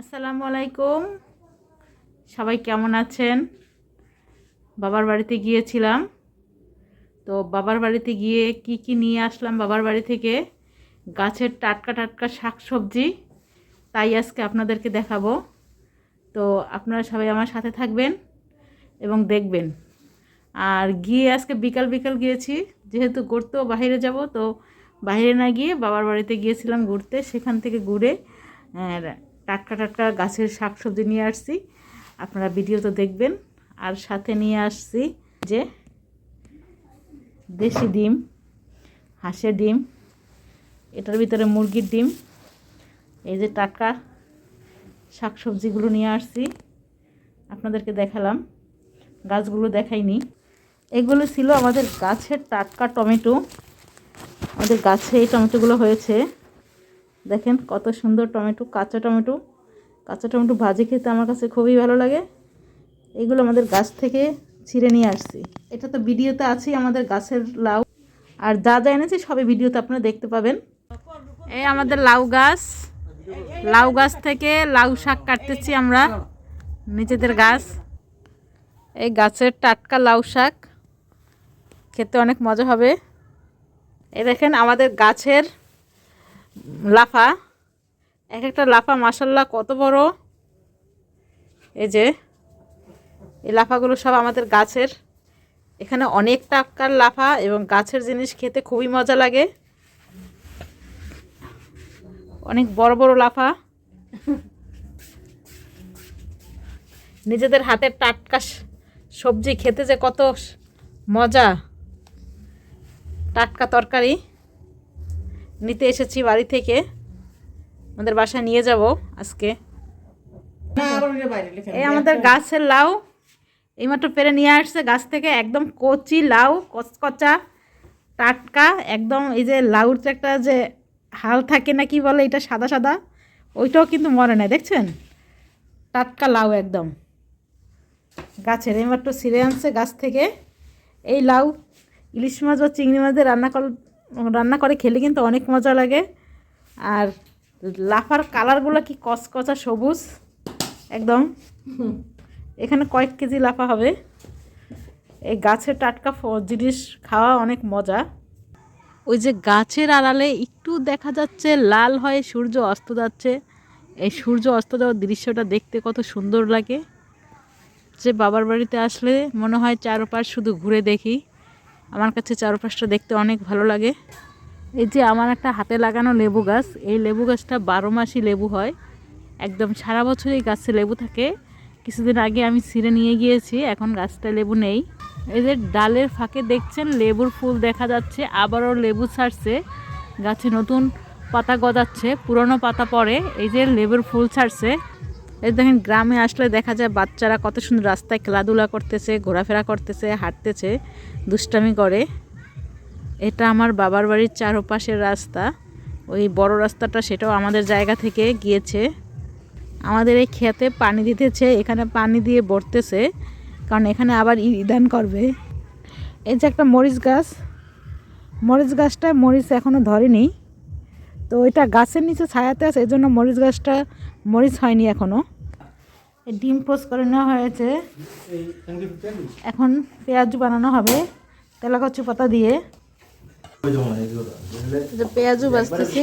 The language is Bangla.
আসসালামু আলাইকুম। সবাই কেমন আছেন? বাবার বাড়িতে গিয়েছিলাম। তো বাবার বাড়িতে গিয়ে কি কি নিয়ে আসলাম? বাবার বাড়ি থেকে গাছের টাটকা টাটকা শাক সবজি তাই আজকে আপনাদেরকে দেখাবো। তো আপনারা সবাই আমার সাথে থাকবেন এবং দেখবেন। আর গিয়ে আজকে বিকাল বিকাল গিয়েছি। যেহেতু ঘুরতেও বাইরে যাব, তো বাইরে না গিয়ে বাবার বাড়িতে গিয়েছিলাম ঘুরতে। সেখান থেকে ঘুরে টাটকা টাটকা গাছের শাক সবজি নিয়ে আসছি। আপনারা ভিডিও তো দেখবেন। আর সাথে নিয়ে আসছি যে দেশি ডিম, হাঁসের ডিম, এটার ভিতরে মুরগির ডিম, এই যে টাটকা শাক সবজিগুলো নিয়ে আসছি। আপনাদেরকে দেখালাম। গাছগুলো দেখাইনি। এগুলো ছিল আমাদের গাছের টাটকা টমেটো। আমাদের গাছে এই টমেটোগুলো হয়েছে। দেখেন কত সুন্দর টমেটো, কাঁচা টমেটো। কাঁচা টমেটো ভাজি খেতে আমার কাছে খুবই ভালো লাগে। এগুলো আমাদের গাছ থেকে ছিঁড়ে নিয়ে আসছি। এটা তো ভিডিওতে আছেই আমাদের গাছের লাউ। আর যা যা এনেছি সবই ভিডিওতে আপনারা দেখতে পাবেন। এই আমাদের লাউ গাছ। লাউ গাছ থেকে লাউ শাক কাটতেছি আমরা, নিজেদের গাছ। এই গাছের টাটকা লাউ শাক। খেতে অনেক মজা হবে। এই দেখেন আমাদের গাছের লাফা। এক একটা লাফা মাসাল্লাহ কত বড়। এই যে, এই লাফাগুলো সব আমাদের গাছের। এখানে অনেক টাকার লাফা এবং গাছের জিনিস খেতে খুবই মজা লাগে। অনেক বড় বড় লাফা। নিজেদের হাতের টাটকা সবজি খেতে যে কত মজা। টাটকা তরকারি। নিতে এসেছি বাড়ি থেকে। আমাদের বাসায় নিয়ে যাব আজকে। এই আমাদের গাছের লাউ এইমাত্র পেরে নিয়ে আসছে গাছ থেকে একদম কচি লাউ কচকচা টাটকা একদম এই যে লাউর যে একটা যে হাল থাকে না কি বলে এটা সাদা সাদা ওইটাও কিন্তু মরে না দেখছেন? টাটকা লাউ একদম। গাছের এইমাত্র ছিঁড়ে আনছে গাছ থেকে। এই লাউ ইলিশ মাছ বা চিংড়ি মাছ দিয়ে রান্না রান্না করে খেলে কিন্তু অনেক মজা লাগে। আর লাফার কালারগুলো কি কচকচা সবুজ, একদম। এখানে কয়েক কেজি লাফা হবে। এই গাছের টাটকা জিনিস খাওয়া অনেক মজা। ওই যে গাছের আড়ালে একটু দেখা যাচ্ছে লাল হয়ে সূর্য অস্ত যাচ্ছে। এই সূর্য অস্ত যাওয়ার দৃশ্যটা দেখতে কত সুন্দর লাগে। যে বাবার বাড়িতে আসলে মনে হয় চারপাশ শুধু ঘুরে দেখি। আমার কাছে চারপাশটা দেখতে অনেক ভালো লাগে। এই যে আমার একটা হাতে লাগানো লেবু গাছ, এই লেবু গাছটা বারো মাসই লেবু হয়। একদম সারা বছর এই গাছে লেবু থাকে। কিছুদিন আগে আমি ছিঁড়ে নিয়ে গিয়েছি, এখন গাছটা লেবু নেই। এই যে ডালের ফাঁকে দেখছেন, লেবুর ফুল দেখা যাচ্ছে, আবারও লেবু ছাড়ছে। গাছে নতুন পাতা গজাচ্ছে, পুরনো পাতা পড়ে, এই যে লেবুর ফুল ছাড়ছে। এই দেখেন, গ্রামে আসলে দেখা যায় বাচ্চারা কত সুন্দর রাস্তায় খেলাধুলা করতেছে, ঘোরাফেরা করতেছে, হাঁটতেছে, দুষ্টামি করে। এটা আমার বাবার বাড়ির চারপাশের রাস্তা। ওই বড় রাস্তাটা সেটাও আমাদের জায়গা থেকে গিয়েছে। আমাদের এই ক্ষেতে পানি দিতেছে, এখানে পানি দিয়ে ভরতেছে, কারণ এখানে আবার ইদান করবে। এই যে একটা মরিচ গাছ। মরিচ গাছটা মরিচ এখনও ধরেনি। তো এটা গাছের নিচে ছায়াতে আছে এই জন্য মরিচ গাছটা মরিচ হয়নি এখনও ডিম পোস্ট করে নেওয়া হয়েছে। এখন পেঁয়াজ বানানো হবে তেলাকচু পাতা দিয়ে। পেঁয়াজও বাজতেছে